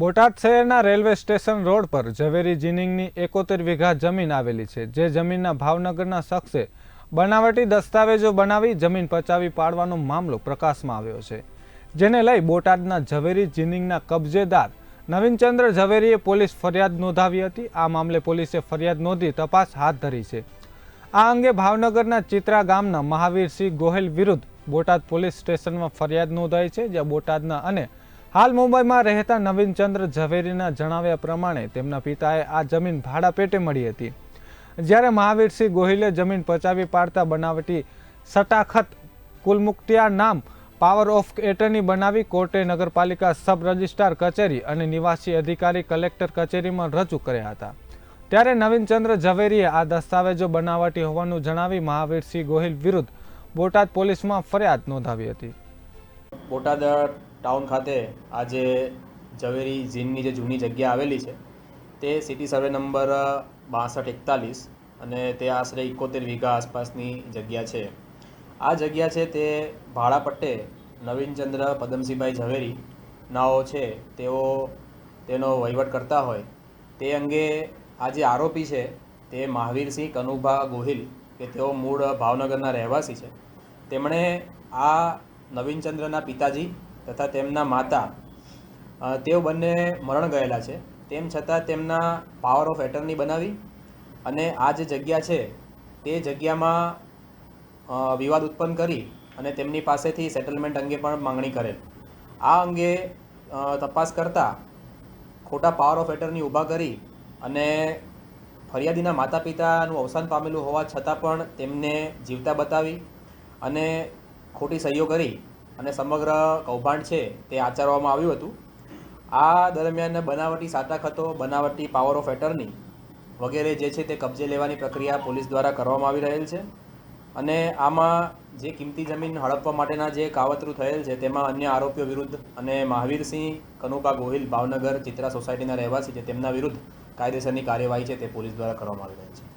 બોટાદ શહેરના railway station road પર ઝવેરી જીનિંગની એકોતેર વીઘા જમીન આવેલી છે, જે જમીનના ભાવનગરના શખ્સે બનાવટી દસ્તાવેજો બનાવી જમીન પચાવી પાડવાનો મામલો પ્રકાશમાં આવ્યો છે. જેને લઈ બોટાદના ઝવેરી જીનિંગના કબજેદાર નવીનચંદ્ર ઝવેરીએ પોલીસ ફરિયાદ નોંધાવી હતી. આ મામલે પોલીસે ફરિયાદ નોંધી તપાસ હાથ ધરી છે. આ અંગે ભાવનગરના ચિત્રા ગામના મહાવીરસિંહ ગોહિલ વિરુદ્ધ બોટાદ પોલીસ સ્ટેશનમાં ફરિયાદ નોંધાઈ છે, જ્યાં બોટાદના અને હાલ મુંબઈમાં રહેતા નવીનચંદ્ર ઝવેરીના જણાવ્યા પ્રમાણે તેમના પિતાએ આ જમીન ભાડા પેટે મળી હતી. જ્યારે મહાવીરસિંહ ગોહિલે જમીન પચાવી પાડતા બનાવટી સટાખત કુલમુક્તિયા નામ પાવર ઓફ એટર્ની બનાવી કોર્ટે નગરપાલિકા સબ રજિસ્ટ્રાર કચેરી અને નિવાસી અધિકારી કલેક્ટર કચેરીમાં રજૂ કર્યા હતા. ત્યારે નવીનચંદ્ર ઝવેરીએ આ દસ્તાવેજો બનાવટી હોવાનું જણાવી મહાવીરસિંહ ગોહિલ વિરુદ્ધ બોટાદ પોલીસમાં ફરિયાદ નોંધાવી હતી. બોટાદ ટાઉન ખાતે આજે ઝવેરી ઝીનની જે જૂની જગ્યા આવેલી છે, તે સિટી સર્વે નંબર બાસઠ એકતાલીસ અને તે આશરે એકોતેર વીઘા આસપાસની જગ્યા છે. આ જગ્યા છે તે ભાડા પટ્ટે નવીનચંદ્ર પદમસિંહભાઈ ઝવેરી નાઓ છે, તેઓ તેનો વહીવટ કરતા હોય. તે અંગે આ જે આરોપી છે, તે મહાવીરસિંહ કનુભા ગોહિલ કે તેઓ મૂળ ભાવનગરના રહેવાસી છે. તેમણે આ નવીનચંદ્રના પિતાજી તથા તેમના માતા તેઓ બંને મરણ ગયેલા છે. તેમ છતાં તેમના પાવર ઓફ એટર્ની બનાવી અને આ જે જગ્યા છે, તે જગ્યામાં વિવાદ ઉત્પન્ન કરી અને તેમની પાસેથી સેટલમેન્ટ અંગે પણ માંગણી કરેલ. આ અંગે તપાસ કરતાં ખોટા પાવર ઓફ એટર્ની ઊભા કરી અને ફરિયાદીના માતા પિતાનું અવસાન પામેલું હોવા છતાં પણ તેમને જીવતા બતાવી અને ખોટી સહીઓ કરી અને સમગ્ર કૌભાંડ છે તે આચરવામાં આવ્યું હતું. આ દરમિયાન બનાવટી સાટાખતો બનાવટી પાવર ઓફ એટર્ની વગેરે જે છે તે કબજે લેવાની પ્રક્રિયા પોલીસ દ્વારા કરવામાં આવી રહેલ છે. અને આમાં જે કિંમતી જમીન હડપવા માટેના જે કાવતરું થયેલ છે તેમાં અન્ય આરોપીઓ વિરુદ્ધ અને મહાવીરસિંહ કનુભા ગોહિલ, ભાવનગર, ચિત્રા સોસાયટીના રહેવાસી છે તેમના વિરુદ્ધ કાયદેસરની કાર્યવાહી છે તે પોલીસ દ્વારા કરવામાં આવી રહી છે.